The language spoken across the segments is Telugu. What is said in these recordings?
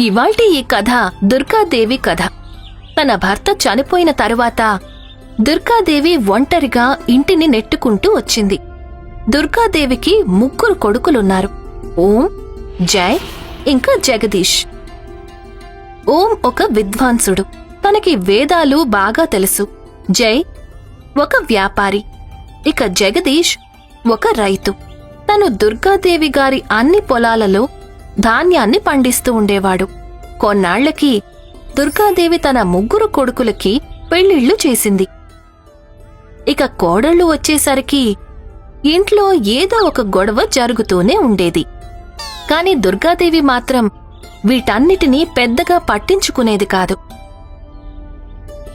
ఇవాల్టి ఈ కథ దుర్గాదేవి కథ. తన భర్త చనిపోయిన తరువాత దుర్గాదేవి ఒంటరిగా ఇంటిని నెట్టుకుంటూ వచ్చింది. దుర్గాదేవికి ముగ్గురు కొడుకులున్నారు. ఓం జై ఇంకా జగదీష్. ఓం ఒక విద్వాంసుడు. తనకి వేదాలు బాగా తెలుసు. జై ఒక వ్యాపారి. ఇక జగదీష్ ఒక రైతు. తను దుర్గాదేవి గారి అన్ని పొలాలలో ధాన్యాన్ని పండిస్తూ ఉండేవాడు. కొన్నాళ్ళకి దుర్గాదేవి తన ముగ్గురు కొడుకులకి పెళ్ళిళ్ళు చేసింది. ఇక కోడళ్ళు వచ్చేసరికి ఇంట్లో ఏదో ఒక గొడవ జరుగుతూనే ఉండేది. కాని దుర్గాదేవి మాత్రం వీటన్నిటినీ పెద్దగా పట్టించుకునేది కాదు.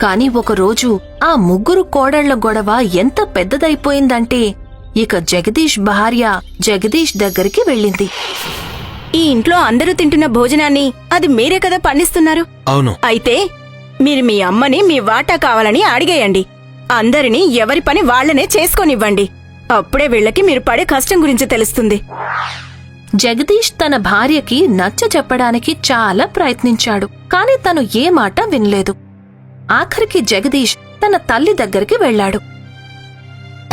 కాని ఒకరోజు ఆ ముగ్గురు కోడళ్ళ గొడవ ఎంత పెద్దదైపోయిందంటే ఇక జగదీష్ భార్య జగదీష్ దగ్గరికి వెళ్ళింది. ఈ ఇంట్లో అందరూ తింటున్న భోజనాన్ని అది మీరే కదా పండిస్తున్నారు? అవును. అయితే మీరు మీ అమ్మని మీ వాటా కావాలని అడిగేయండి. అందరినీ ఎవరి పని వాళ్ళనే చేసుకొనివ్వండి. అప్పుడే వీళ్ళకి మీరు పడే కష్టం గురించి తెలుస్తుంది. జగదీష్ తన భార్యకి నచ్చ చెప్పడానికి చాలా ప్రయత్నించాడు కాని తను ఏ మాట వినలేదు. ఆఖరికి జగదీష్ తన తల్లి దగ్గరికి వెళ్ళాడు.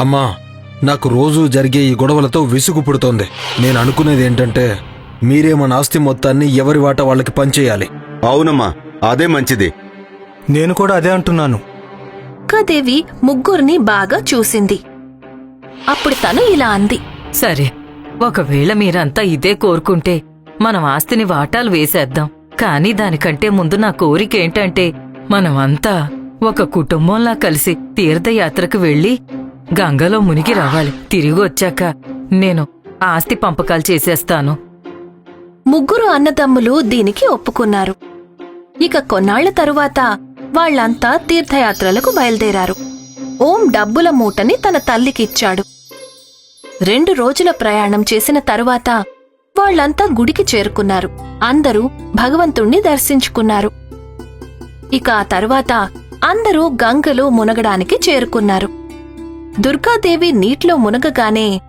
అమ్మా నాకు రోజూ జరిగే ఈ గొడవలతో విసుగు పుడుతోంది. నేను అనుకునేది ఏంటంటే మీరే మన ఆస్తి మొత్తాన్ని ఎవరి వాట వాళ్ళకి పంచేయాలి. అవునమ్మా అదే మంచిది. నేను కూడా అదే అంటున్నాను. దుర్గాదేవి ముగ్గురిని బాగా చూసింది. అప్పుడు తను ఇలా అంది. సరే ఒకవేళ మీరంతా ఇదే కోరుకుంటే మనం ఆస్తిని వాటాలు వేసేద్దాం. కానీ దానికంటే ముందు నా కోరికేంటంటే మనమంతా ఒక కుటుంబంలా కలిసి తీర్థయాత్రకు వెళ్ళి గంగలో మునిగి రావాలి. తిరిగి వచ్చాక నేను ఆస్తి పంపకాలు చేసేస్తాను. ముగ్గురు అన్నదమ్ములు దీనికి ఒప్పుకున్నారు. ఇక కొన్నాళ్ళ తరువాత వాళ్ళంతా తీర్థయాత్రలకు బయలుదేరారు. ఓం డబ్బుల మూటని తన తల్లికిచ్చాడు. రెండు రోజుల ప్రయాణం చేసిన తరువాత వాళ్ళంతా గుడికి చేరుకున్నారు. అందరూ భగవంతుణ్ణి దర్శించుకున్నారు. ఇక ఆ తరువాత అందరూ గంగలో మునగడానికి చేరుకున్నారు. దుర్గాదేవి నీటిలో మునగగానే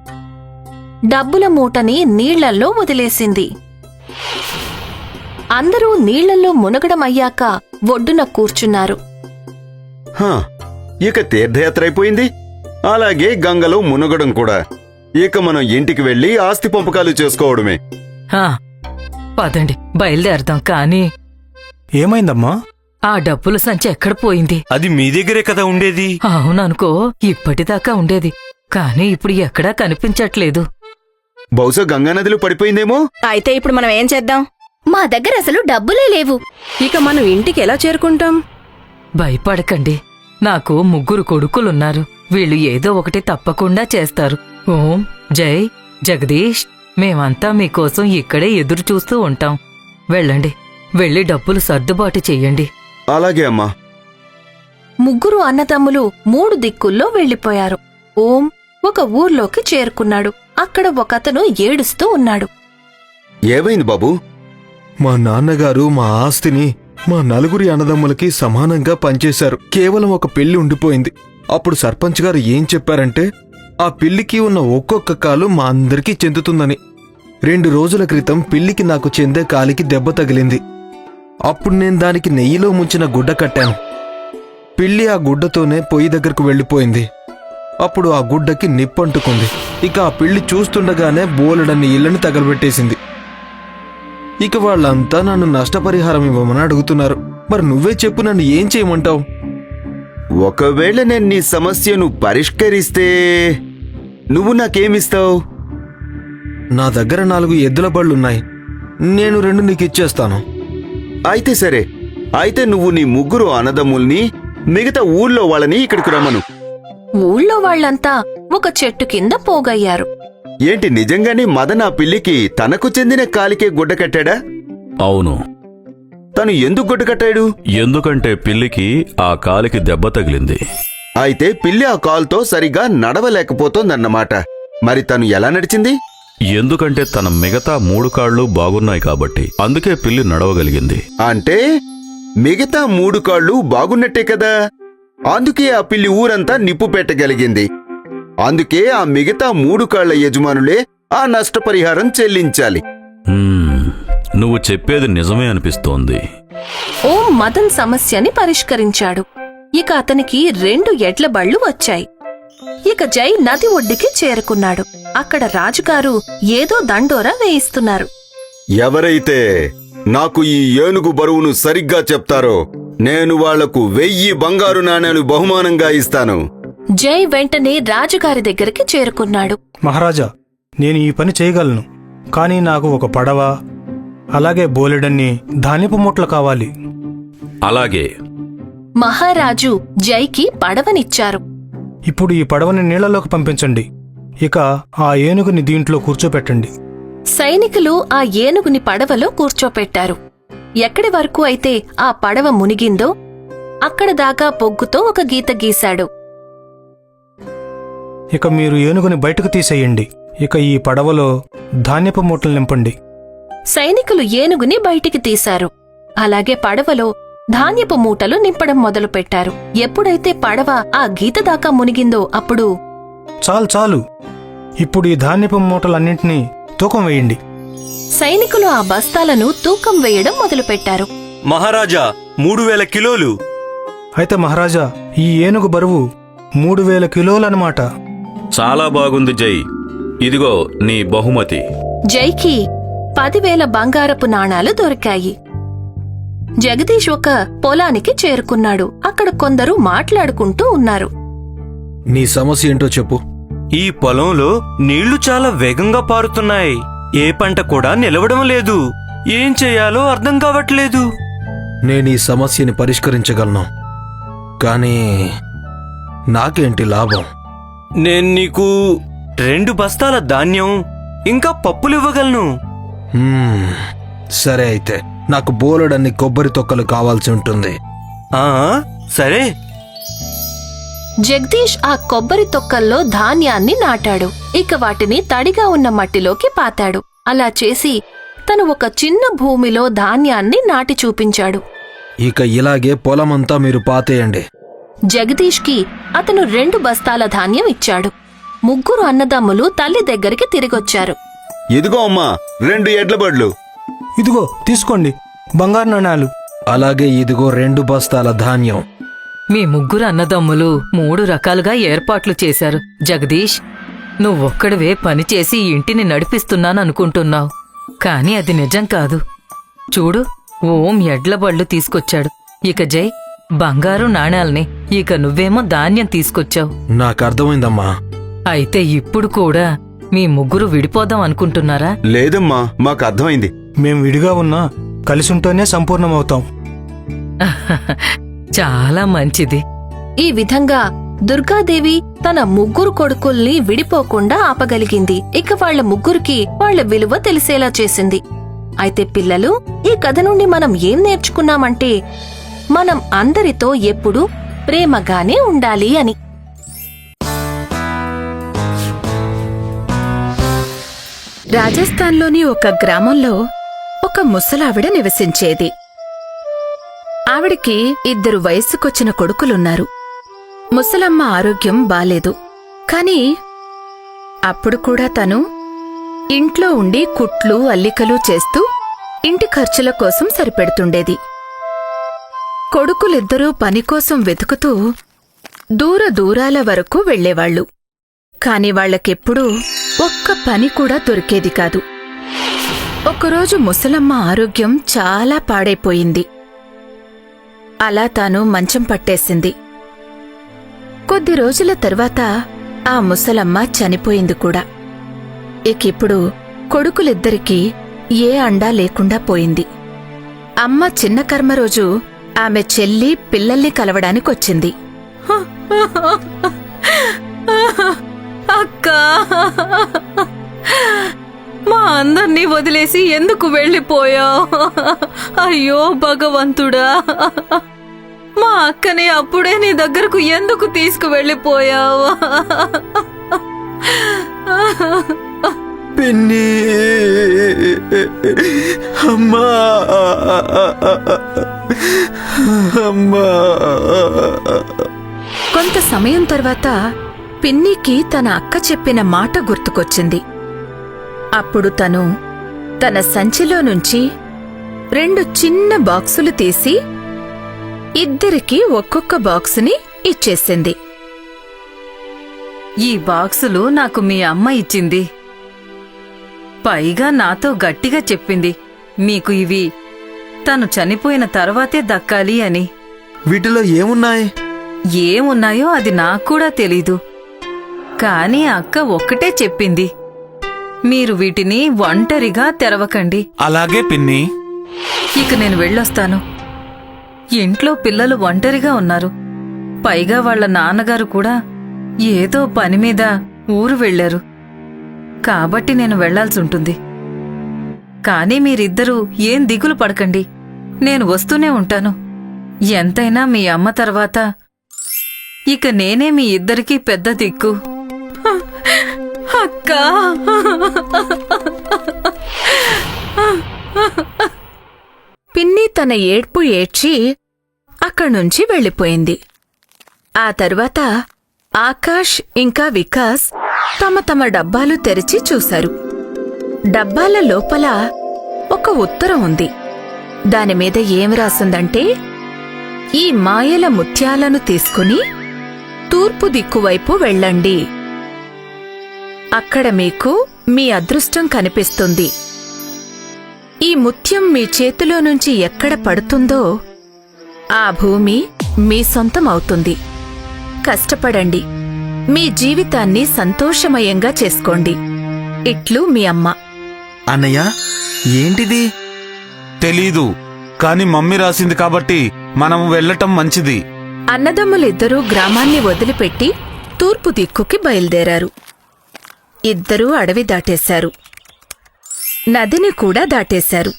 డబ్బుల మూటని నీళ్ళల్లో వదిలేసింది. అందరూ నీళ్ళలో మునగడమయ్యాక ఒడ్డున కూర్చున్నారు. హా ఇక తీర్థయాత్ర అయిపోయింది అలాగే గంగలో మునగడం కూడా. ఇక మనం ఇంటికి వెళ్ళి ఆస్తి పంపకాలు చేసుకోవడమే. హా, పదండి బయలుదేరదాం కానీ. ఏమైందమ్మా? ఆ డబ్బుల సంచి ఎక్కడ పోయింది? అది మీ దగ్గరే కదా ఉండేది. అవుననుకో ఇప్పటిదాకా ఉండేది. కానీ ఇప్పుడు ఎక్కడా కనిపించట్లేదు. బహుశా గంగానదిలో పడిపోయిందేమో? అయితే ఇప్పుడు మనం ఏం చేద్దాం? మా దగ్గర అసలు డబ్బులే లేవు. ఇక మనం ఇంటికి ఎలా చేరుకుంటాం? భయపడకండి. నాకు ముగ్గురు కొడుకులున్నారు. వీళ్ళు ఏదో ఒకటి తప్పకుండా చేస్తారు. ఓం జై జగదీష్. మేమంతా మీకోసం ఇక్కడే ఎదురు చూస్తూ ఉంటాం. వెళ్ళండి. వెళ్ళి డబ్బులు సర్దుబాటు చెయ్యండి అలాగే అమ్మా. ముగ్గురు అన్నదమ్ములు మూడు దిక్కుల్లో వెళ్ళిపోయారు ఓం ఒక ఊర్లోకి చేరుకున్నాడు. అక్కడ ఒకతను ఏడుస్తూ ఉన్నాడు. ఏమైంది బాబు? మా నాన్నగారు మా ఆస్తిని మా నలుగురి అన్నదమ్ములకి సమానంగా పంచేశారు. కేవలం ఒక పెళ్ళి ఉండిపోయింది. అప్పుడు సర్పంచ్ గారు ఏం చెప్పారంటే ఆ పిల్లికి ఉన్న ఒక్కొక్క కాలు మా అందరికీ చెందుతుందని. రెండు రోజుల క్రితం పిల్లికి నాకు చెందే కాలికి దెబ్బ తగిలింది. అప్పుడు నేను దానికి నెయ్యిలో ముంచిన గుడ్డ కట్టాను. పిల్లి ఆ గుడ్డతోనే పొయ్యి దగ్గరకు వెళ్ళిపోయింది. అప్పుడు ఆ గుడ్డకి నిప్పంటుకుంది. ఇక ఆ పిల్లి చూస్తుండగానే బోలెడన్ని ఇళ్ళను తగలబెట్టేసింది. ఇక వాళ్ళంతా నన్ను నష్టపరిహారం ఇవ్వమని అడుగుతున్నారు. మరి నువ్వే చెప్పు నన్ను ఏం చేయమంటావు? ఒకవేళ నేను నీ సమస్యను పరిష్కరిస్తే నువ్వు నాకేమిస్తావు? నా దగ్గర నాలుగు ఎద్దుల బళ్ళున్నాయి. నేను రెండు నీకు ఇచ్చేస్తాను. అయితే సరే. అయితే నువ్వు నీ ముగ్గురు అన్నదమ్ముల్ని మిగతా ఊళ్ళో వాళ్ళని ఇక్కడికి రమ్మను. ఊళ్ళో వాళ్ళంతా ఒక చెట్టు కింద పోగయ్యారు. ఏంటి నిజంగానే మదన్ ఆ పిల్లికి తనకు చెందిన కాలికే గుడ్డ కట్టాడా? అవును. తను ఎందుకు గుడ్డ కట్టాడు? ఎందుకంటే పిల్లికి ఆ కాలికి దెబ్బ తగిలింది. అయితే పిల్లి ఆ కాల్తో సరిగా నడవలేకపోతోందన్నమాట. మరి తను ఎలా నడిచింది? ఎందుకంటే తన మిగతా మూడు కాళ్ళు బాగున్నాయి కాబట్టి అందుకే పిల్లి నడవగలిగింది. అంటే మిగతా మూడు కాళ్ళు బాగున్నట్టే కదా? అందుకే ఆ పిల్లి ఊరంతా నిప్పు పెట్టగలిగింది. అందుకే ఆ మిగతా మూడు కాళ్ళ యజమానులే ఆ నష్టపరిహారం చెల్లించాలి. నువ్వు చెప్పేది నిజమే అనిపిస్తోంది. ఓం మదన్ సమస్యని పరిష్కరించాడు. ఇక అతనికి రెండు ఎడ్ల బళ్ళు వచ్చాయి. ఇక జై నది ఒడ్డుకి చేరుకున్నాడు. అక్కడ రాజుగారు ఏదో దండోరా వేయిస్తున్నారు. ఎవరైతే నాకు ఈ ఏనుగు బరువును సరిగ్గా చెప్తారో. నేను వాళ్ళకు వెయ్యి బంగారు నాణేలు బహుమానంగా ఇస్తాను. జై వెంటనే రాజుగారి దగ్గరికి చేరుకున్నాడు. మహారాజా నేను ఈ పని చేయగలను. కానీ నాకు ఒక పడవ అలాగే బోలెడన్ని ధాన్యపు మూటలు కావాలి. అలాగే. మహారాజు జైకి పడవనిచ్చారు. ఇప్పుడు ఈ పడవని నీళ్ళలోకి పంపించండి. ఇక ఆ ఏనుగుని దీంట్లో కూర్చోపెట్టండి. సైనికులు ఆ ఏనుగుని పడవలో కూర్చోపెట్టారు. ఎక్కడి వరకు అయితే ఆ పడవ మునిగిందో అక్కడ దాకా పొగ్గుతో ఒక గీత గీశాడు. ఇక మీరు ఏనుగుని బయటకు తీసేయండి. ఇక ఈ పడవలో ధాన్యపు మూటలు నింపండి. సైనికులు ఏనుగుని బయటికి తీశారు. అలాగే పడవలో ధాన్యపు మూటలు నింపడం మొదలుపెట్టారు. ఎప్పుడైతే పడవ ఆ గీత దాకా మునిగిందో అప్పుడు చాలు చాలు. ఇప్పుడు ఈ ధాన్యపు మూటలన్నింటినీ తూకం వేయండి. సైనికులు ఆ బస్తాలను తూకం వేయడం మొదలుపెట్టారు. మహారాజా మూడు వేల కిలోలు. అయితే మహారాజా ఈ ఏనుగు బరువు మూడు వేల కిలోలన్నమాట. చాలా బాగుంది జై. ఇదిగో నీ బహుమతి. జైకి పదివేల బంగారపు నాణాలు దొరికాయి. జగదీష్ ఒక పొలానికి చేరుకున్నాడు. అక్కడ కొందరు మాట్లాడుకుంటూ ఉన్నారు. నీ సమస్య ఏంటో చెప్పు. ఈ పొలంలో నీళ్ళు చాలా వేగంగా పారుతున్నాయి. ఏ పంట కూడా నిలవడం లేదు. ఏం చేయాలో అర్థం కావట్లేదు. నేను ఈ సమస్యని పరిష్కరించగలను. కానీ నాకేంటి లాభం? నేను నీకు రెండు బస్తాల ధాన్యం ఇంకా పప్పులు ఇవ్వగలను. సరే అయితే. నాకు బోలెడన్ని కొబ్బరి తొక్కలు కావాల్సి ఉంటుంది. ఆ సరే. జగదీష్ ఆ కొబ్బరి తొక్కల్లో ధాన్యాన్ని నాటాడు. ఇక వాటిని తడిగా ఉన్న మట్టిలోకి పాతాడు. అలా చేసి తను ఒక చిన్న భూమిలో ధాన్యాన్ని నాటి చూపించాడు. ఇక ఇలాగే పొలమంతా మీరు పాతేయండి. జగదీష్కి అతను రెండు బస్తాల ధాన్యం ఇచ్చాడు. ముగ్గురు అన్నదమ్ములు తల్లి దగ్గరికి తిరిగొచ్చారు. ఇదిగో అమ్మా రెండు ఎడ్ల బడ్లు. ఇదిగో తీసుకోండి. బంగారు నాణాలు. అలాగే ఇదిగో రెండు బస్తాల ధాన్యం. మీ ముగ్గురు అన్నదమ్ములు మూడు రకాలుగా ఏర్పాట్లు చేశారు. జగదీష్ నువ్వొక్కడివే పనిచేసి ఇంటిని నడిపిస్తున్నాననుకుంటున్నావు. కాని అది నిజం కాదు. చూడు ఓం ఎడ్ల బళ్ళు తీసుకొచ్చాడు. ఇక జై బంగారు నాణాల్ని ఇక నువ్వేమో ధాన్యం తీసుకొచ్చావు. నాకు అర్థమైందమ్మా అయితే ఇప్పుడు కూడా మీ ముగ్గురు విడిపోదాం అనుకుంటున్నారా? లేదమ్మా మాకు అర్థమైంది మేం విడిగా ఉన్నా కలిసుంటేనే సంపూర్ణమవుతాం. చాలా మంచిది. ఈ విధంగా దుర్గాదేవి తన ముగ్గురు కొడుకుల్ని విడిపోకుండా ఆపగలిగింది. ఇక వాళ్ళ ముగ్గురికి వాళ్ళ విలువ తెలిసేలా చేసింది. అయితే పిల్లలు ఈ కథ నుండి మనం ఏం నేర్చుకున్నామంటే మనం అందరితో ఎప్పుడూ ప్రేమగానే ఉండాలి అని. రాజస్థాన్లోని ఒక గ్రామంలో ఒక ముసలావిడ నివసించేది. ఆవిడికి ఇద్దరు వయస్సుకొచ్చిన కొడుకులున్నారు. ముసలమ్మ ఆరోగ్యం బాలేదు. కాని అప్పుడు కూడా తను ఇంట్లో ఉండి కుట్లు అల్లికలు చేస్తూ ఇంటి ఖర్చుల కోసం సరిపెడుతుండేది. కొడుకులిద్దరూ పనికోసం వెతుకుతూ దూర దూరాల వరకు వెళ్ళేవాళ్ళు కాని వాళ్ళకెప్పుడూ ఒక్క పని కూడా దొరికేది కాదు. ఒకరోజు ముసలమ్మ ఆరోగ్యం చాలా పాడైపోయింది. అలా తాను మంచం పట్టేసింది. కొద్ది రోజుల తర్వాత ఆ ముసలమ్మ చనిపోయింది కూడా. ఇకిప్పుడు కొడుకులిద్దరికీ ఏ అండా లేకుండా పోయింది. అమ్మ చిన్న కర్మ రోజు ఆమె చెల్లి పిల్లల్ని కలవడానికొచ్చింది. అక్కా! మా అందర్నీ వదిలేసి ఎందుకు వెళ్ళిపోయావు అయ్యో భగవంతుడా. మా అక్కని అప్పుడే నీ దగ్గరకు ఎందుకు తీసుకువెళ్ళిపోయావు? పిన్ని. అమ్మా. అమ్మా. కొంత సమయం తర్వాత పిన్నికి తన అక్క చెప్పిన మాట గుర్తుకొచ్చింది. అప్పుడు తను తన సంచిలో నుంచి రెండు చిన్న బాక్సులు తీసి ఇద్దరికి ఒక్కొక్క బాక్సుని ఇచ్చేసింది. ఈ బాక్సులు నాకు మీ అమ్మ ఇచ్చింది. పైగా నాతో గట్టిగా చెప్పింది. మీకు ఇవి తను చనిపోయిన తర్వాతే దక్కాలి అని. వీటిలో ఏమున్నాయి? ఏమున్నాయో అది నాకు కూడా తెలీదు. కాని అక్క ఒక్కటే చెప్పింది. మీరు వీటిని ఒంటరిగా తెరవకండి. అలాగే పిన్ని. ఇక నేను వెళ్ళొస్తాను. ఇంట్లో పిల్లలు ఒంటరిగా ఉన్నారు. పైగా వాళ్ళ నాన్నగారు కూడా ఏదో పని మీద ఊరు వెళ్ళారు కాబట్టి నేను ఉంటుంది. కానీ మీరిద్దరూ ఏం దిగులు పడకండి. నేను వస్తూనే ఉంటాను. ఎంతైనా మీ అమ్మ తర్వాత ఇక నేనే మీ ఇద్దరికీ పెద్ద దిక్కు. అక్కా. పిన్ని తన ఏడ్పు ఏడ్చి అక్కడ్నుంచి వెళ్ళిపోయింది. ఆ తర్వాత ఆకాష్ ఇంకా వికాస్ తమ తమ డబ్బాలు తెరిచి చూశారు. డబ్బాల లోపల ఒక ఉత్తరం ఉంది. దానిమీద ఏం రాసిందంటే ఈ మాయల ముత్యాలను తీసుకుని తూర్పు దిక్కువైపు వెళ్ళండి. అక్కడ మీకు మీ అదృష్టం కనిపిస్తుంది. ఈ ముత్యం మీ చేతిలో నుంచి ఎక్కడ పడుతుందో ఆ భూమి మీ సొంతం అవుతుంది కష్టపడండి. మీ జీవితాన్ని సంతోషమయంగా చేసుకోండి. ఇట్లు మీ అమ్మ. అన్నయ్య ఏంటిది? తెలీదు కాని మమ్మీ రాసింది కాబట్టి మనం వెళ్ళటం మంచిది. అన్నదమ్ములిద్దరూ గ్రామాన్ని వదిలిపెట్టి తూర్పు దిక్కుకి బయలుదేరారు. ఇద్దరూ అడవి దాటేశారు. నదిని కూడా దాటేశారు.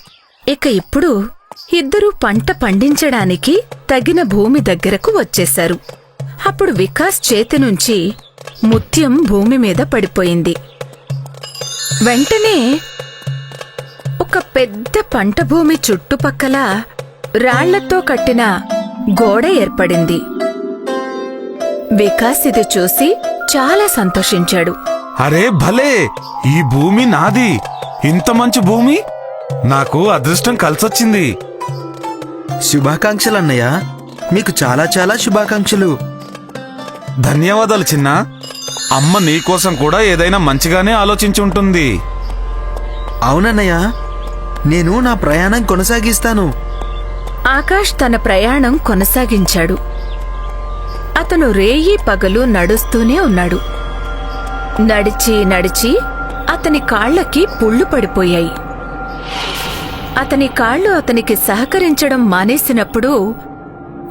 ఇక ఇప్పుడు ఇద్దరూ పంట పండించడానికి తగిన భూమి దగ్గరకు వచ్చేశారు. అప్పుడు వికాస్ చేతి నుంచి ముత్యం భూమి మీద పడిపోయింది. వెంటనే ఒక పెద్ద పంట భూమి చుట్టుపక్కల రాళ్ళతో కట్టిన గోడ ఏర్పడింది. వికాస్ ఇది చూసి చాలా సంతోషించాడు. అరే భలే ఈ భూమి నాది. ఇంత మంచి భూమి? నాకు అదృష్టం కలిసొచ్చింది. శుభాకాంక్షలు అన్నయ్య. మీకు చాలా చాలా శుభాకాంక్షలు. ధన్యవాదాలు చిన్న. అమ్మ నీకోసం కూడా ఏదైనా మంచిగానే ఆలోచించి ఉంటుంది. అవునన్నయ్య. నేను నా ప్రయాణం కొనసాగిస్తాను. ఆకాష్ తన ప్రయాణం కొనసాగించాడు. అతను రేయి పగలు నడుస్తూనే ఉన్నాడు. నడిచి నడిచి అతని కాళ్ళకి పుళ్ళు పడిపోయాయి. అతని కాళ్ళు అతనికి సహకరించడం మానేసినప్పుడు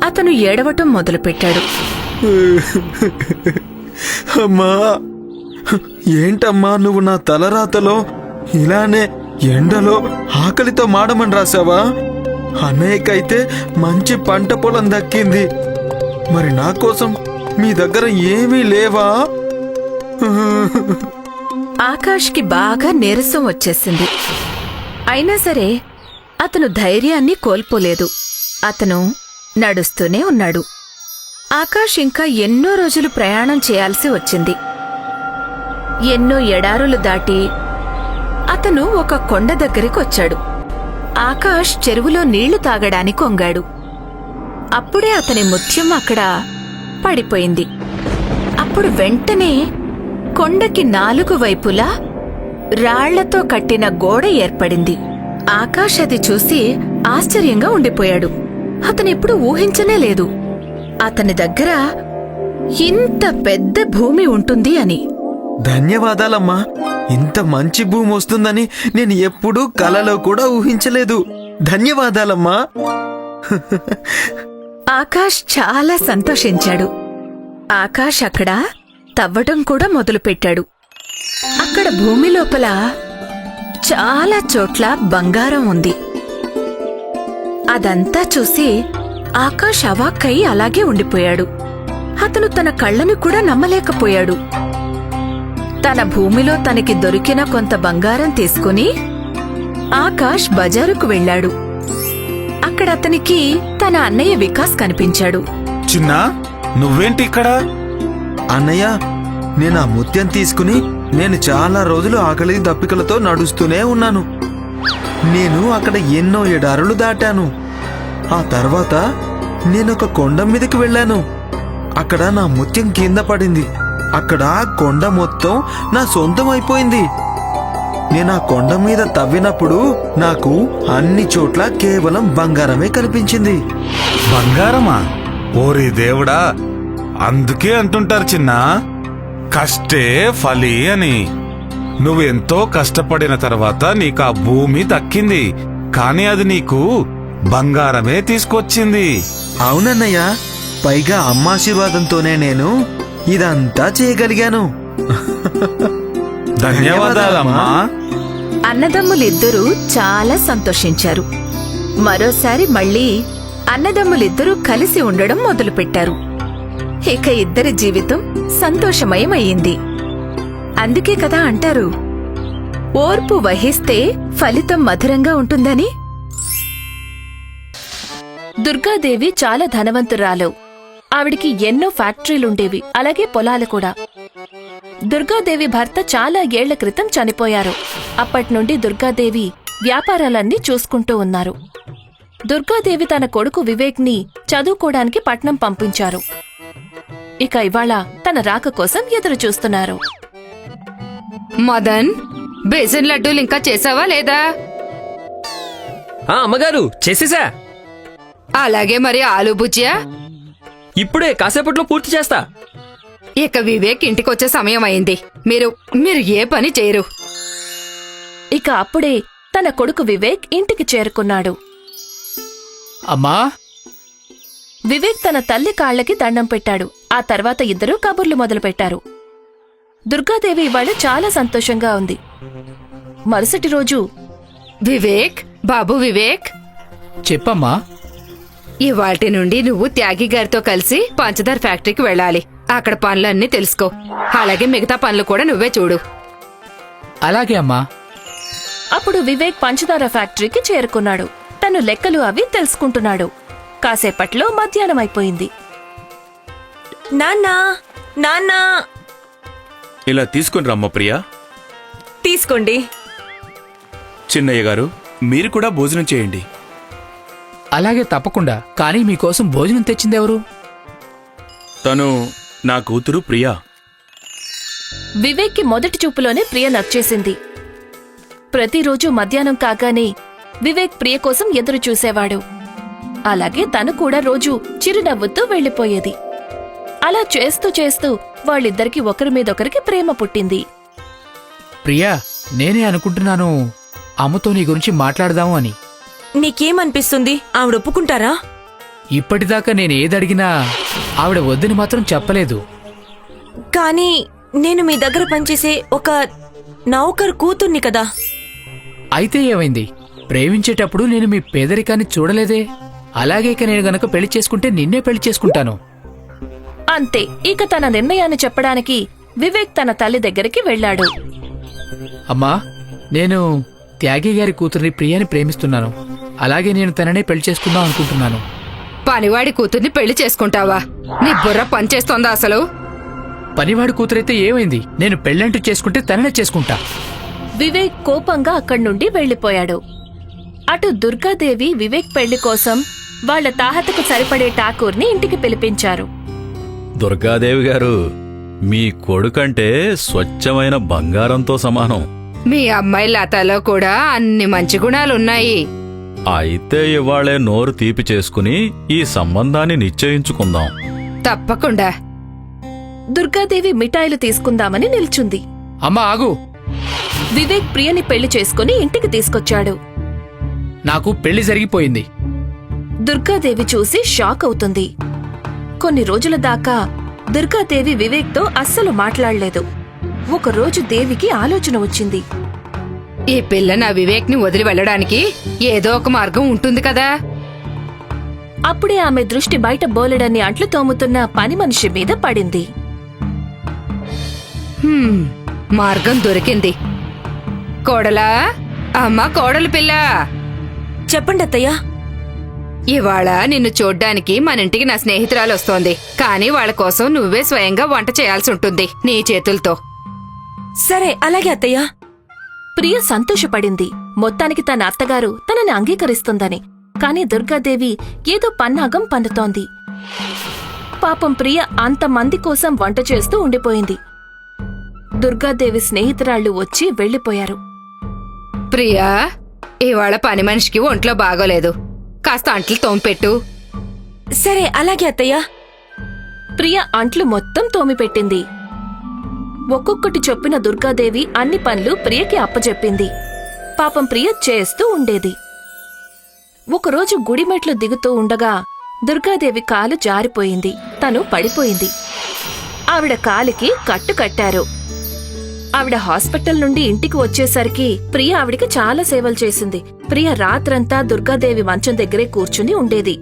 అతను ఏడవటం మొదలుపెట్టాడు. అమ్మా ఏంటమ్మా నువ్వు నా తలరాతలో ఇలానే ఎండలో ఆకలితో మాడమని రాసావా? అన్నయ్యకైతే మంచి పంట పొలం దక్కింది. మరి నా కోసం మీ దగ్గర ఏమీ లేవా? ఆకాష్కి బాగా నీరసం వచ్చేసింది. అయినా సరే అతను ధైర్యాన్ని కోల్పోలేదు. అతను నడుస్తూనే ఉన్నాడు. ఆకాష్ ఇంకా ఎన్నో రోజులు ప్రయాణం చేయాల్సి వచ్చింది. ఎన్నో ఎడారులు దాటి అతను ఒక కొండ దగ్గరికి వచ్చాడు. ఆకాష్ చెరువులో నీళ్ళు తాగడానికి వంగాడు అప్పుడే అతని ముత్యం అక్కడ పడిపోయింది. అప్పుడు వెంటనే కొండకి నాలుగు వైపులా రాళ్ళతో కట్టిన గోడ ఏర్పడింది. ఆకాష్ అది చూసి ఆశ్చర్యంగా ఉండిపోయాడు. అతనెప్పుడు ఊహించనే లేదు. అతని దగ్గర ఇంత పెద్ద భూమి ఉంటుంది అని. ధన్యవాదాలమ్మా. ఇంత మంచి భూమి వస్తుందని నేను ఎప్పుడూ కలలో కూడా ఊహించలేదు. ధన్యవాదాలమ్మా. ఆకాష్ చాలా సంతోషించాడు. ఆకాష్ అక్కడ? తవ్వటం కూడా మొదలుపెట్టాడు. అక్కడ భూమి లోపల చాలా చోట్ల బంగారం ఉంది. అదంతా చూసి ఆకాష్ అవాక్కై అలాగే ఉండిపోయాడు. అతను తన కళ్ళను కూడా నమ్మలేకపోయాడు. తన భూమిలో తనకి దొరికిన కొంత బంగారం తీసుకుని ఆకాష్ బజారుకు వెళ్ళాడు. అక్కడ అతనికి తన అన్నయ్య వికాస్ కనిపించాడు. చిన్నా నువ్వేంటి ఇక్కడ? అన్నయ్య నేను ఆ ముత్యం తీసుకుని నేను చాలా రోజులు ఆకలి దప్పికలతో నడుస్తూనే ఉన్నాను. నేను అక్కడ ఎన్నో ఎడారులు దాటాను. ఆ తర్వాత నేను ఒక కొండ మీదకి వెళ్ళాను. అక్కడ నా ముత్యం కింద పడింది. అక్కడ కొండ మొత్తం నా సొంతం అయిపోయింది. నేను ఆ కొండ మీద తవ్వినప్పుడు నాకు అన్ని చోట్ల కేవలం బంగారమే కనిపించింది. బంగారమా? ఓరి దేవుడా అందుకే అంటుంటారు చిన్న. కష్టే ఫలి అని. నువ్వు ఎంతో కష్టపడిన తర్వాత నీకు ఆ భూమి దక్కింది. కానీ అది నీకు బంగారమే తీసుకొచ్చింది. అవునన్నయ్య పైగా అమ్మ ఆశీర్వాదంతోనే నేను ఇదంతా చేయగలిగాను. ధన్యవాదాలమ్మా. అన్నదమ్ములిద్దరూ చాలా సంతోషించారు. మరోసారి మళ్ళీ అన్నదమ్ములిద్దరూ కలిసి ఉండడం మొదలుపెట్టారు. ఇక ఇద్దరి జీవితం సంతోషమయమయ్యింది. అందుకే కదా అంటారు ఓర్పు వహిస్తే ఫలితం మధురంగా ఉంటుందని. దుర్గాదేవి చాలా ధనవంతురాలు. ఆవిడికి ఎన్నో ఫ్యాక్టరీలుండేవి అలాగే పొలాలు కూడా. దుర్గాదేవి భర్త చాలా ఏళ్ళ క్రితం చనిపోయారు. అప్పట్నుండి దుర్గాదేవి వ్యాపారాలన్నీ చూసుకుంటూ ఉన్నారు. దుర్గాదేవి తన కొడుకు వివేక్ని చదువుకోడానికి పట్నం పంపించారు. ఇక ఇవాళ తన రాక కోసం ఎదురు చూస్తున్నారు. మదన్ బేసన్ లడ్డూలు ఇంకా చేసావా లేదా? ఆ అమ్మగారు చేసేసా? అలాగే మరి ఆలు భుజియా ఇప్పుడే కాసేపట్లో పూర్తి చేస్తా. ఇక వివేక్ ఇంటికొచ్చే సమయం అయింది. మీరు మీరు ఏ పని చేయరు. ఇక అప్పుడే తన కొడుకు వివేక్ ఇంటికి చేరుకున్నాడు. అమ్మా? వివేక్ తన తల్లి కాళ్ళకి దండం పెట్టాడు. ఆ తర్వాత ఇద్దరూ కబుర్లు మొదలుపెట్టారు. దుర్గాదేవి ఇవాళ చాలా సంతోషంగా ఉంది. మరుసటి రోజు వివేక్ బాబు వివేక్ చెప్పమ్మా. ఇవాటి నుండి నువ్వు త్యాగి గారితో కలిసి పంచదార ఫ్యాక్టరీకి వెళ్ళాలి. అక్కడ పనులన్నీ తెలుసుకో. అలాగే మిగతా పనులు కూడా నువ్వే చూడు. అలాగే అమ్మా. అప్పుడు వివేక్ పంచదార ఫ్యాక్టరీకి చేరుకున్నాడు. తను లెక్కలు అవి తెలుసుకుంటున్నాడు. కాసేపట్లో మధ్యాహ్నం అయిపోయింది నాన్నా నాన్నా. ఇలా తీసుకుని రమ్మ ప్రియా. తీసుకోండి. చిన్నయ్య గారు మీరు కూడా భోజనం చేయండి. అలాగే తప్పకుండా కానీ మీకోసం భోజనం తెచ్చిందెవరు? తను నా కూతురు ప్రియా. వివేక్కి మొదటి చూపులోనే ప్రియ నచ్చేసింది ప్రతిరోజు మధ్యాహ్నం కాగానే వివేక్ ప్రియ కోసం ఎదురు చూసేవాడు. అలాగే తను కూడా రోజు చిరునవ్వుతూ వెళ్ళిపోయేది. అలా చేస్తూ చేస్తూ వాళ్ళిద్దరికి ఒకరి మీదొకరికి ప్రేమ పుట్టింది. ప్రియా నేనే అనుకుంటున్నాను అమ్మతో నీ గురించి మాట్లాడదాము అని. నీకేమనిపిస్తుంది? ఆవిడ ఒప్పుకుంటారా? ఇప్పటిదాకా నేను ఏదడిగినా ఆవిడ వద్దని మాత్రం చెప్పలేదు. కానీ నేను మీ దగ్గర పనిచేసే ఒక నౌకర్ కూతుర్ని కదా. అయితే ఏమైంది? ప్రేమించేటప్పుడు నేను మీ పేదరికాన్ని చూడలేదే? అలాగే ఇక నేను గనక పెళ్ళి చేసుకుంటే నిన్నే పెళ్ళి చేసుకుంటాను. అంతే ఇక తన నిర్ణయాన్ని చెప్పడానికి వివేక్ తన తల్లి దగ్గరికి వెళ్ళాడు. అమ్మా నేను త్యాగి గారి కూతుర్ని ప్రియాని ప్రేమిస్తున్నాను. అలాగే నేను తననే పెళ్ళి చేసుకుందాం అనుకుంటున్నాను. పనివాడి కూతుర్ని పెళ్ళి చేసుకుంటావా? నీ బుర్ర పనిచేస్తోందా అసలు? పనివాడి కూతురైతే ఏమైంది? నేను పెళ్ళంటూ చేసుకుంటే తననే చేసుకుంటా. వివేక్ కోపంగా అక్కడి నుండి వెళ్ళిపోయాడు అటు దుర్గాదేవి వివేక్ పెళ్ళి కోసం వాళ్ళ తాహతకు సరిపడే ఠాకూర్ని ఇంటికి పిలిపించారు. దుర్గాదేవి గారు మీ కొడుకంటే స్వచ్ఛమైన బంగారంతో సమానం. మీ అమ్మాయి లతలో కూడా అన్ని మంచి గుణాలున్నాయి. అయితే ఇవాళే నోరు తీపి చేసుకుని ఈ సంబంధాన్ని నిశ్చయించుకుందాం. తప్పకుండా. దుర్గాదేవి మిఠాయిలు తీసుకుందామని నిల్చుంది. అమ్మా ఆగు. వివేక్ ప్రియని పెళ్ళి చేసుకుని ఇంటికి తీసుకొచ్చాడు. నాకు పెళ్ళి జరిగిపోయింది. దుర్గాదేవి చూసి షాక్ అవుతుంది. కొన్ని రోజుల దాకా దుర్గాదేవి వివేక్తో అస్సలు మాట్లాడలేదు. ఒకరోజు దేవికి ఆలోచన వచ్చింది. ఈ పిల్ల నా వివేక్ని వదిలి వెళ్ళడానికి ఏదో ఒక మార్గం ఉంటుంది కదా. అప్పుడే ఆమె దృష్టి బయట బోలెడన్ని అంట్లు తోముతున్న పని మనిషి మీద పడింది. హ్మ్, మార్గం దొరికింది. కోడలా? అమ్మా కోడలు పిల్ల! చెప్పండి అత్తయ్యా ఇవాళ నిన్ను చూడ్డానికి మన ఇంటికి నా స్నేహితురాలు వస్తోంది. కానీ వాళ్ళ కోసం నువ్వే స్వయంగా వంట చేయాల్సి ఉంటుంది నీ చేతులతో. సరే అలాగే అత్తయ్యా. ప్రియ సంతోషపడింది. మొత్తానికి తన అత్తగారు తనని అంగీకరిస్తుందని. కాని దుర్గాదేవి ఏదో పన్నాగం పన్నుతోంది. పాపం ప్రియ అంతమంది కోసం వంట చేస్తూ ఉండిపోయింది. దుర్గాదేవి స్నేహితురాళ్ళు వచ్చి వెళ్ళిపోయారు ప్రియా ఇవాళ పని మనిషికి ఒంట్లో బాగోలేదు. కాస్త అంట్లు తోంపెట్టు. సరే అలాగే అత్తయ్య. ప్రియ అంట్లు మొత్తం తోమిపెట్టింది. ఒక్కొక్కటి చొప్పిన దుర్గాదేవి అన్ని పనులు ప్రియకి అప్పచెప్పింది పాపం ప్రియ చేస్తూ ఉండేది. ఒకరోజు గుడిమెట్లు దిగుతూ ఉండగా దుర్గాదేవి కాలు జారిపోయింది. తను పడిపోయింది. ఆవిడ కాలికి కట్టు కట్టారు. ఆవిడ హాస్పిటల్ నుండి ఇంటికి వచ్చేసరికి ప్రియ ఆవిడికి చాలా సేవలు చేసింది. ప్రియ రాత్రంతా దుర్గాదేవి మంచం దగ్గరే కూర్చుని ఉండేది.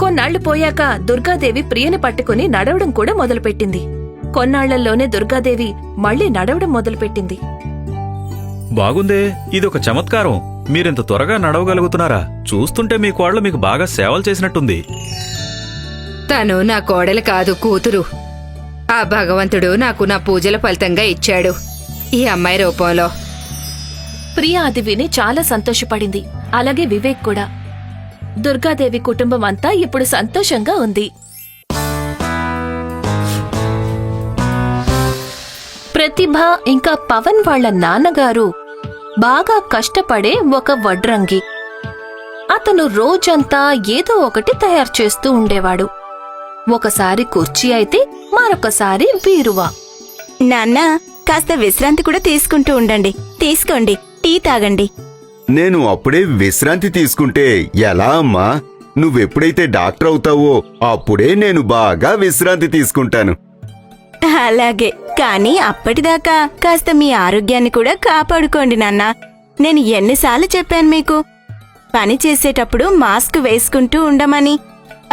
కొన్నాళ్ళు పోయాక దుర్గాదేవి ప్రియని పట్టుకుని నడవడం కూడా మొదలుపెట్టింది. కొన్నాళ్ళలోనే దుర్గాదేవి మళ్ళీ నడవడం మొదలుపెట్టింది. బాగుందే ఇది ఒక చమత్కారం. మీరింత త్వరగా నడవగలుగుతున్నారా? చూస్తుంటే మీ కోడలు మీకు బాగా సేవలు చేసినట్టుంది. తను నా కోడలు కాదు కూతురు. ఆ భగవంతుడు నాకు నా పూజల ఫలితంగా ఇచ్చాడు. ఈ అమ్మాయి రూపంలో. ప్రియా అది విని చాలా సంతోషపడింది. అలాగే వివేక్ కూడా. దుర్గాదేవి కుటుంబం అంతా ఇప్పుడు సంతోషంగా ఉంది. ప్రతిభ ఇంకా పవన్ వాళ్ళ నాన్నగారు బాగా కష్టపడే ఒక వడ్రంగి. అతను రోజంతా ఏదో ఒకటి తయారు చేస్తూ ఉండేవాడు. ఒకసారి కుర్చీ అయితే మరొకసారి బీరువా. నాన్న కాస్త విశ్రాంతి కూడా తీసుకుంటూ ఉండండి. తీసుకోండి టీ తాగండి. నేను అప్పుడే విశ్రాంతి తీసుకుంటే ఎలా అమ్మా? నువ్వెప్పుడైతే డాక్టర్ అవుతావో అప్పుడే నేను బాగా విశ్రాంతి తీసుకుంటాను. అలాగే కానీ అప్పటిదాకా కాస్త మీ ఆరోగ్యాన్ని కూడా కాపాడుకోండి నాన్న. నేను ఎన్నిసార్లు చెప్పాను మీకు. పని చేసేటప్పుడు మాస్క్ వేసుకుంటూ ఉండమని.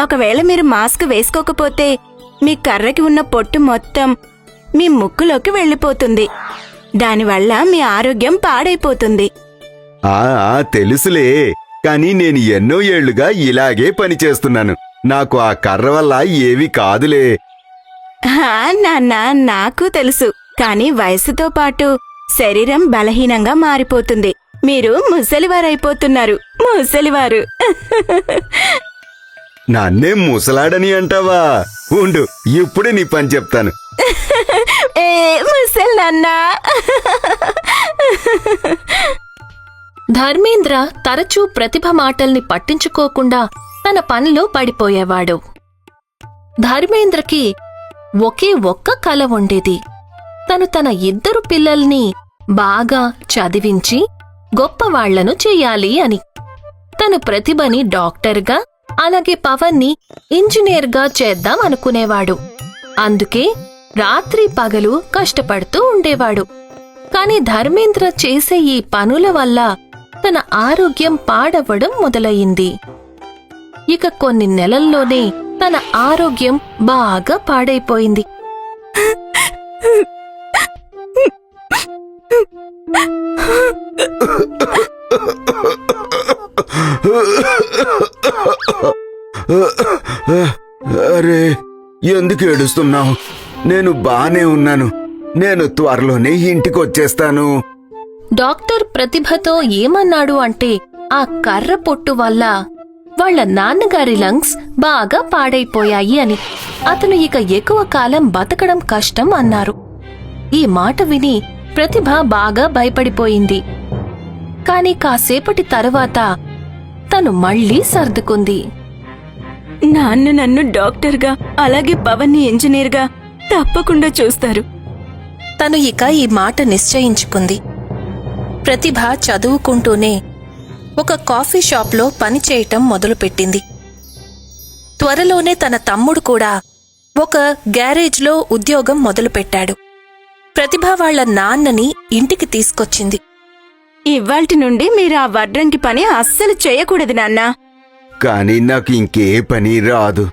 ఒకవేళ మీరు మాస్క్ వేసుకోకపోతే మీ కర్రకి ఉన్న పొట్టు మొత్తం మీ ముక్కులోకి వెళ్ళిపోతుంది. దానివల్ల మీ ఆరోగ్యం పాడైపోతుంది. ఆ ఆ, తెలుసులే. కానీ నేను ఎన్నో ఏళ్ళుగా ఇలాగే పని చేస్తున్నాను నాకు ఆ కర్ర వల్ల ఏవి కాదులే. హా, నాన్న నాకు తెలుసు. కానీ వయసుతో పాటు శరీరం బలహీనంగా మారిపోతుంది. మీరు ముసలివారైపోతున్నారు. ముసలివారు. నన్నే ముసలాడని అంటావా? ఉండు ఇప్పుడే నీ పని చెప్తాను. ఏ ముసలి ధర్మేంద్ర తరచూ ప్రతిభ మాటల్ని పట్టించుకోకుండా తన పనిలో పడిపోయేవాడు. ధర్మేంద్రకి ఒకే ఒక్క కల ఉండేది. తను తన ఇద్దరు పిల్లల్ని బాగా చదివించి గొప్పవాళ్ళను చెయ్యాలి అని. తను ప్రతిభని డాక్టర్గా అలాగే పవన్ని ఇంజనీర్గా చేద్దాం అనుకునేవాడు. అందుకే రాత్రి పగలు కష్టపడుతూ ఉండేవాడు. కాని ధర్మేంద్ర చేసే ఈ పనుల వల్ల తన ఆరోగ్యం పాడవడం మొదలయింది ఇక కొన్ని నెలల్లోనే తన ఆరోగ్యం బాగా పాడైపోయింది. అరే ఎందుకు ఏడుస్తున్నావు? నేను బానే ఉన్నాను. నేను త్వరలోనే ఇంటికి వచ్చేస్తాను డాక్టర్ ప్రతిభతో ఏమన్నాడు అంటే ఆ కర్ర పొట్టు వల్ల వాళ్ళ నాన్నగారి లంగ్స్ బాగా పాడైపోయాయి అని. అతను ఇక ఎక్కువ కాలం బతకడం కష్టం అన్నారు. ఈ మాట విని ప్రతిభ బాగా భయపడిపోయింది. కాని కాసేపటి తరువాత తను మళ్ళీ సర్దుకుంది. నాన్న నన్ను డాక్టర్గా అలాగే పవన్ని ఇంజనీర్గా తప్పకుండా చూస్తారు. తను ఇక ఈ మాట నిశ్చయించుకుంది. ప్రతిభ చదువుకుంటూనే ఒక కాఫీ షాప్లో పనిచేయటం మొదలుపెట్టింది. త్వరలోనే తన తమ్ముడు కూడా ఒక గ్యారేజ్లో ఉద్యోగం మొదలుపెట్టాడు. ప్రతిభ వాళ్ళ నాన్నని ఇంటికి తీసుకొచ్చింది. ఇవాల్టి నుండి మీరు ఆ వడ్రంగి పని అస్సలు చేయకూడదు నాన్నా. కానీ నాకు ఇంకే పని రాదు.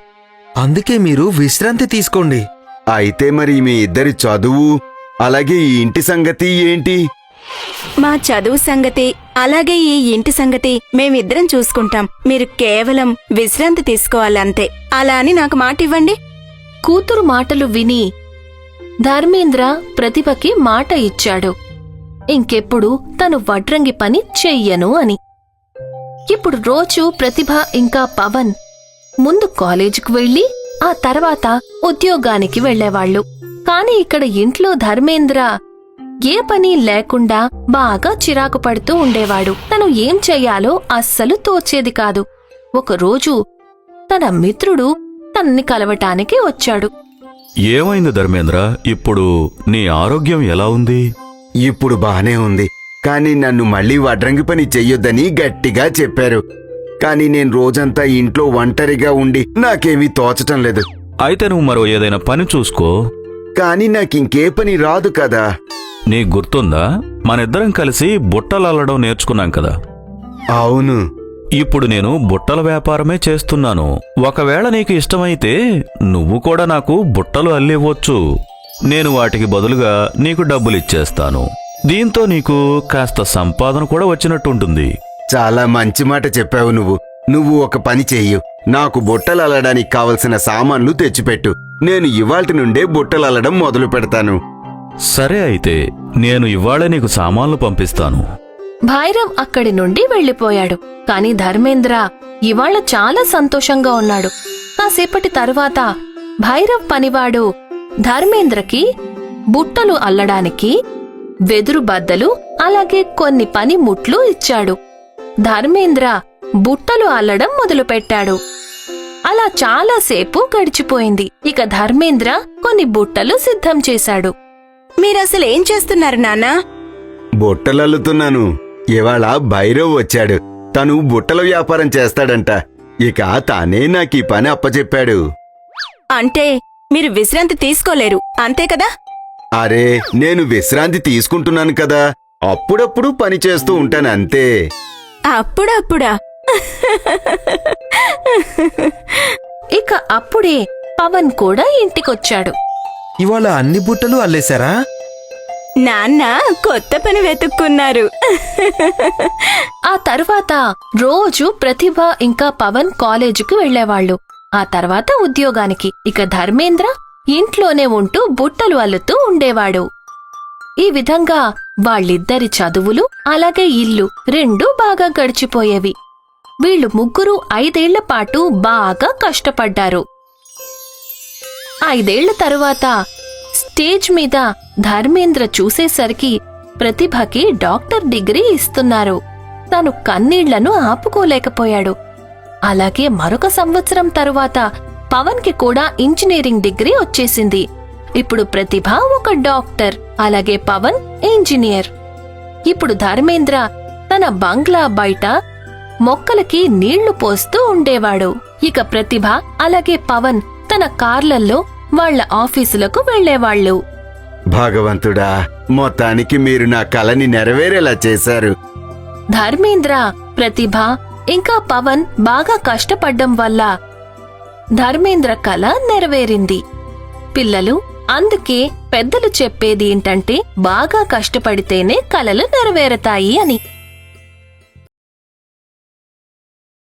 అందుకే మీరు విశ్రాంతి తీసుకోండి. అయితే మరి మీ ఇద్దరి చదువు అలాగే ఈ ఇంటి సంగతి ఏంటి? మా చదువు సంగతి అలాగే ఈ ఇంటి సంగతి మేమిద్దరం చూసుకుంటాం. మీరు కేవలం విశ్రాంతి తీసుకోవాలంతే. అలా అని నాకు మాట ఇవ్వండి కూతురు మాటలు విని ధర్మేంద్ర ప్రతిభకి మాట ఇచ్చాడు. ఇంకెప్పుడు తను వడ్రంగి పని చెయ్యను అని. ఇప్పుడు రోజు ప్రతిభ ఇంకా పవన్ ముందు కాలేజీకి వెళ్ళి ఆ తర్వాత ఉద్యోగానికి వెళ్ళేవాళ్ళు కాని ఇక్కడ ఇంట్లో ధర్మేంద్ర ఏ పని లేకుండా బాగా చిరాకు పడుతూ ఉండేవాడు. తను ఏం చెయ్యాలో అస్సలు తోచేది కాదు. ఒకరోజు తన మిత్రుడు తనని కలవటానికి వచ్చాడు. ఏమైంది ధర్మేంద్ర? ఇప్పుడు నీ ఆరోగ్యం ఎలా ఉంది? ఇప్పుడు బానే ఉంది. కానీ నన్ను మళ్ళీ వడ్రంగి పని చెయ్యొద్దని గట్టిగా చెప్పారు. కానీ నేను రోజంతా ఇంట్లో ఒంటరిగా ఉండి నాకేమీ తోచటం లేదు. అయితే నువ్వు మరో ఏదైనా పని చూసుకో. కానీ నాకింకే పని రాదు కదా. నీకు గుర్తుందా? మనిద్దరం కలిసి బుట్టలు అల్లడం నేర్చుకున్నాం కదా. అవును. ఇప్పుడు నేను బుట్టల వ్యాపారమే చేస్తున్నాను. ఒకవేళ నీకు ఇష్టమైతే నువ్వు కూడా నాకు బుట్టలు అల్లివ్వచ్చు. నేను వాటికి బదులుగా నీకు డబ్బులిచ్చేస్తాను దీంతో నీకు కాస్త సంపాదన కూడా వచ్చినట్టుంటుంది. చాలా మంచి మాట చెప్పావు నువ్వు. నువ్వు ఒక పని చెయ్యు. నాకు బుట్టలు అల్లడానికి కావలసిన సామాన్లు తెచ్చిపెట్టు. నేను ఇవాల్టి నుండే బుట్టలు అల్లడం మొదలు పెడతాను. సరే అయితే నేను ఇవాళే నీకు సామాన్లు పంపిస్తాను. భైరవ్ అక్కడి నుండి వెళ్ళిపోయాడు కాని ధర్మేంద్ర ఇవాళ చాలా సంతోషంగా ఉన్నాడు. కాసేపటి తరువాత భైరవ్ పనివాడు ధర్మేంద్రకి బుట్టలు అల్లడానికి వెదురు బద్దలు అలాగే కొన్ని పనిముట్లు ఇచ్చాడు. ధర్మేంద్ర బుట్టలు అల్లడం మొదలుపెట్టాడు. అలా చాలాసేపు గడిచిపోయింది. ఇక ధర్మేంద్ర కొన్ని బుట్టలు సిద్ధం చేశాడు. మీరసలు ఏం చేస్తున్నారు నాన్నా? బుట్టలు అల్లుతున్నాను ఇవాళ భైరవ్ వచ్చాడు. తను బుట్టల వ్యాపారం చేస్తాడంట. ఇక తానే నాకు ఈ పని అప్పచెప్పాడు. అంటే మీరు విశ్రాంతి తీసుకోలేరు. అంతే కదా? అరే నేను విశ్రాంతి తీసుకుంటున్నాను కదా. అప్పుడప్పుడు పని చేస్తూ ఉంటాను అంతే. అప్పుడప్పుడా? ఇక అప్పుడే పవన్ కూడా ఇంటికొచ్చాడు. ఇవాళ అన్ని బుట్టలు అల్లేశారా? నాన్న కొత్త పని వెతుక్కున్నారు. ఆ తర్వాత రోజు ప్రతిభ ఇంకా పవన్ కాలేజీకి వెళ్ళేవాళ్ళు ఆ తర్వాత ఉద్యోగానికి. ఇక ధర్మేంద్ర ఇంట్లోనే ఉంటూ బుట్టలు అల్లుతూ ఉండేవాడు. ఈ విధంగా వాళ్ళిద్దరి చదువులు అలాగే ఇల్లు రెండూ బాగా గడిచిపోయేవి. వీళ్ళు ముగ్గురు ఐదేళ్ళ పాటు బాగా కష్టపడ్డారు. ఐదేళ్ళ తరువాత స్టేజ్ మీద ధర్మేంద్ర చూసేసరికి ప్రతిభకి డాక్టర్ డిగ్రీ ఇస్తున్నారు. తను కన్నీళ్ళను ఆపుకోలేకపోయాడు. అలాగే మరొక సంవత్సరం తరువాత పవన్కి కూడా ఇంజనీరింగ్ డిగ్రీ వచ్చేసింది. ఇప్పుడు ప్రతిభ ఒక డాక్టర్ అలాగే పవన్ ఇంజనీర్. ఇప్పుడు ధర్మేంద్ర తన బంగ్లా బయట మొక్కలకి నీళ్ళు పోస్తూ ఉండేవాడు. ఇక ప్రతిభ అలాగే పవన్ తన కార్లల్లో వాళ్ళ ఆఫీసులకు వెళ్ళేవాళ్ళు భగవంతుడా మొత్తానికి మీరు నా కలని నెరవేరేలా చేశారు. ధర్మేంద్ర ప్రతిభ ఇంకా పవన్ బాగా కష్టపడ్డం వల్ల ధర్మేంద్ర కళ నెరవేరింది. పిల్లలు అందుకే పెద్దలు చెప్పేది ఏంటంటే బాగా కష్టపడితేనే కలలు నెరవేరతాయి అని.